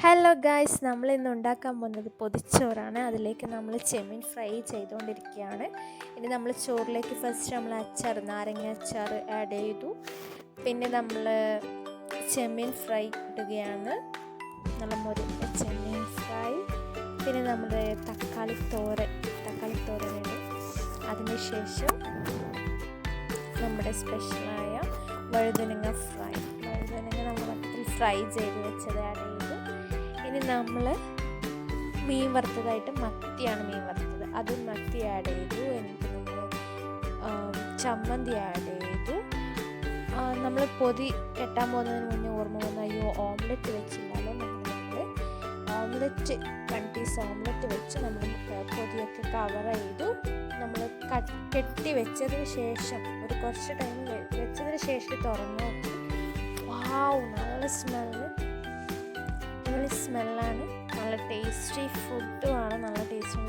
Hello guys നമ്മൾ ഇന്ന് ഉണ്ടാക്കാൻ പോകുന്നത് പൊതിച്ചോറാണ്. അതിലേക്ക് നമ്മൾ ചെമ്മീൻ ഫ്രൈ ചെയ്തുകൊണ്ടിരിക്കുകയാണ്. ഇനി നമ്മൾ ചോറിലേക്ക് ഫസ്റ്റ് നമ്മൾ അച്ചാർ നാരങ്ങ അച്ചാർ ആഡ് ചെയ്തു. പിന്നെ നമ്മൾ ചെമ്മീൻ ഫ്രൈ ഇടുകയാണ്. നല്ല മുരിഞ്ഞ ചെമ്മീൻ ഫ്രൈ. പിന്നെ നമ്മൾ തക്കാളി തോരൻ തക്കാളി തോരൻ അതിന് അതിനുശേഷം നമ്മുടെ സ്പെഷ്യലായ വഴുതനങ്ങ ഫ്രൈ. വഴുതനങ്ങ നമ്മൾ ഫ്രൈ ചെയ്ത് വെച്ചത് ആഡ് ചെയ്തു. ഇനി നമ്മൾ മീൻ വറുത്തതായിട്ട് മത്തിയാണ് മീൻ വറുത്തത്. അതും മത്തി ആഡ് ചെയ്തു. എന്നിട്ട് നമ്മൾ ചമ്മന്തി ആഡ് ചെയ്തു. നമ്മൾ പൊതി കെട്ടാൻ പോകുന്നതിന് മുന്നേ ഓർമ്മ വന്ന അയ്യോ ഓംലെറ്റ് വെച്ചില്ലല്ലോ നമ്മൾ ഓംലെറ്റ് വൺ പീസ് ഓംലെറ്റ് വെച്ച് നമ്മൾ പൊതിയൊക്കെ കവർ ചെയ്തു. നമ്മൾ കെട്ടി വെച്ചതിന് ശേഷം ഒരു കുറച്ച് ടൈം വെച്ചതിന് ശേഷം തുറന്നു വാവ് നല്ല സ്മെല്ല് സ്മെല്ലാണ്. നല്ല ടേസ്റ്റി ഫുഡുമാണ് നല്ല ടേസ്റ്റി